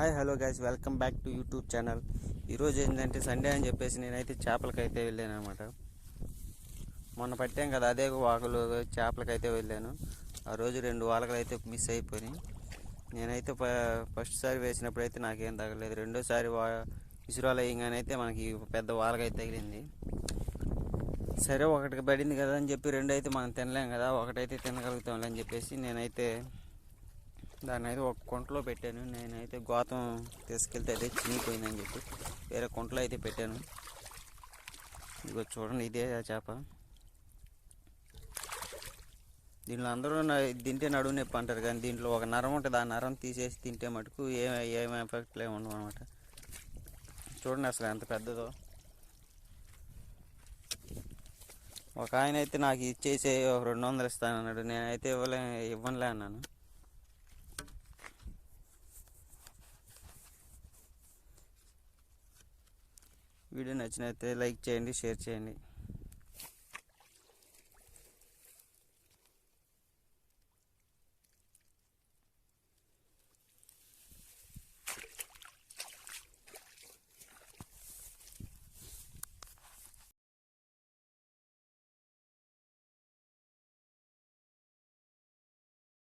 Hi hello guys welcome back to YouTube channel ఈరోజు ఏంటంటే Sunday అని చెప్పేసి నేనైతే చేపలకైతే వెళ్ళాను అనమాట మొన్న పట్టాం కదా అదే వాకులు చేపలకైతే వెళ్ళాను. ఆ రోజు రెండు వాలకలు అయితే మిస్ అయిపోయినాయి. నేనైతే ఫస్ట్ సారి వేసినప్పుడు అయితే నాకేం తగలేదు. రెండోసారి వా ఇసురాలు వేయగానే అయితే మనకి పెద్ద వాలకైతే తగిలింది. సరే ఒకటికి పడింది కదా అని చెప్పి రెండు అయితే మనం తినలేం కదా ఒకటైతే తినగలుగుతాంలే అని చెప్పేసి నేనైతే దాన్ని అయితే ఒక కుంటలో పెట్టాను. నేనైతే గోతం తీసుకెళ్తే అదే చినిగిపోయిందని చెప్పి వేరే కుంటలో అయితే పెట్టాను. ఇదిగో చూడండి ఇదే ఆ చేప. దీనిలో అందరూ తింటే నడువు నొప్పి అంటారు కానీ దీంట్లో ఒక నరం ఉంటుంది. ఆ నరం తీసేసి తింటే మటుకు ఏం ఏం ఎఫెక్ట్లు ఏమి ఉండవు అనమాట చూడండి అసలు ఎంత పెద్దదో. ఒక ఆయన అయితే నాకు ఇచ్చేసే రెండు వందలు ఇస్తానన్నాడు. నేనైతే ఇవ్వలే ఇవ్వనులే అన్నాను. వీడియో నచ్చినైతే లైక్ చేయండి షేర్ చేయండి.